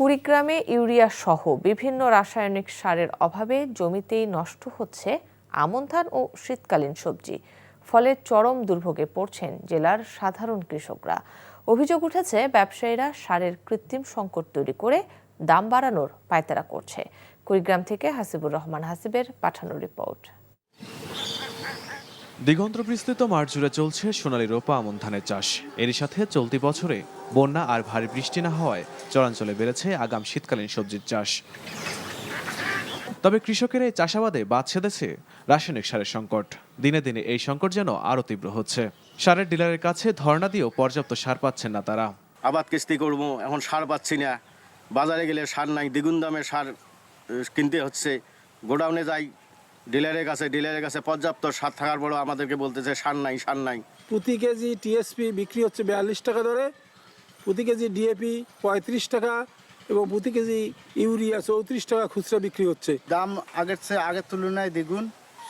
কুড়িগ্রামে urea সহ বিভিন্ন রাসায়নিক সারের অভাবে জমিতেই নষ্ট হচ্ছে আমন ধান ও শীতকালীন সবজি। ফলে চরম দুর্ভোগে পড়ছেন জেলার সাধারণ কৃষকরা। অভিযোগ উঠেছে, ব্যবসায়ীরা সারের কৃত্রিম সংকট তৈরি করে দাম বাড়ানোর পায়তারা করছে। কুড়িগ্রাম থেকে হাসিবুর রহমান হাসিবের পাঠানো রিপোর্ট। দিগন্ত বিস্তৃত মাঠ জুড়ে চলছে সোনালী রোপা আমন ধানের চাষ। এরই সাথে চলতি বছরে বন্যা আর ভারী বৃষ্টি না হওয়ায় চরাঞ্চলে বেড়েছে আগাম শীতকালীন সবজির চাষ। তবে কৃষকের এই চাষাবাদে বাদ ছেদেছে রাসায়নিক সারের সংকট। দিনে দিনে এই সংকট যেন আরও তীব্র হচ্ছে। সারের ডিলারের কাছে ধর্ণা দিয়েও পর্যাপ্ত সার পাচ্ছেন না তারা। আবাদ কিস্তি করব, এখন সার পাচ্ছি না। বাজারে গেলে সার নাই, দ্বিগুণ দামে সার কিনতে হচ্ছে। গোডাউনে যাই ডিলারের কাছে ডিলারের কাছে পর্যাপ্ত সার থাকার পরও আমাদেরকে বলতেছে সার নাই সার নাই। প্রতি কেজি টিএসপি বিক্রি হচ্ছে বিয়াল্লিশ টাকা ধরে প্রতি কেজি ডিএপি পঁয়ত্রিশ টাকা এবং প্রতি কেজি ইউরিয়া চৌত্রিশ টাকা খুচরা বিক্রি হচ্ছে। দাম আগের চেয়ে আগের তুলনায় দ্বিগুণ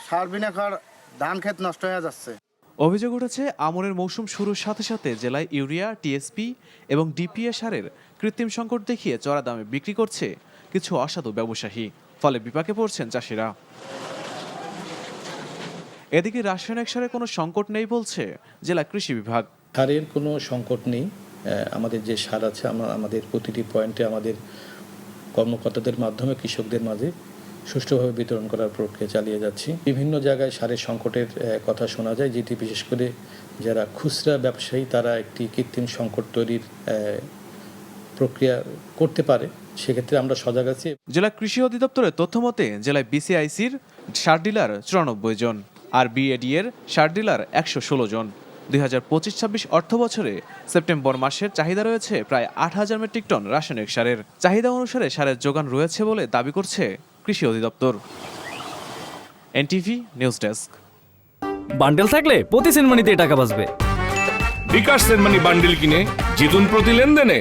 সার বিনা খাওয়ার ধান ক্ষেত নষ্ট হয়ে যাচ্ছে। অভিযোগ উঠেছে আমনের মৌসুম শুরুর সাথে সাথে জেলায় ইউরিয়া টিএসপি এবং ডিপিএ সারের কৃত্রিম সংকট দেখিয়ে চড়া দামে বিক্রি করছে কিছু অসাধু ব্যবসায়ী। ফলে বিপাকে পড়ছেন চাষিরা। এদিকে রাসায়নিক সারের কোনো সংকট নেই বলছে জেলা কৃষি বিভাগ। সারের কোনো সংকট নেই আমাদের যে সার আছে আমরা আমাদের প্রতিটি পয়েন্টে আমাদের কর্মকর্তাদের মাধ্যমে কৃষকদের মাঝে সুষ্ঠুভাবে বিতরণ করার প্রক্রিয়া চালিয়ে যাচ্ছি। বিভিন্ন জায়গায় সারের সংকটের কথা শোনা যায় যেটি বিশেষ করে যারা খুচরা ব্যবসায়ী তারা একটি কৃত্রিম সংকট তৈরির প্রক্রিয়া করতে পারে। সেক্ষেত্রে আমরা সজাগ আছি। জেলা কৃষি অধিদপ্তরের তথ্য মতে জেলায় বিসিআইসির সার ডিলার চুরানব্বই জন। আর বিএডি এর সার ডিলার একশো ষোলো জন। দুই হাজার পঁচিশ ছাব্বিশ অর্থ বছরে সেপ্টেম্বর মাসের চাহিদা রয়েছে প্রায় আট হাজার মেট্রিক টন রাসায়নিক সারের। চাহিদা অনুসারে সারের যোগান রয়েছে বলে দাবি করছে কৃষি অধিদপ্তর। এনটিভি নিউজ ডেস্ক বান্ডেল থাকলে প্রতি সিনেমানিতে টাকা বাঁচবে। বিকাশ সেনমানি বান্ডিল কিনে জিতুন প্রতি লেনদেনে।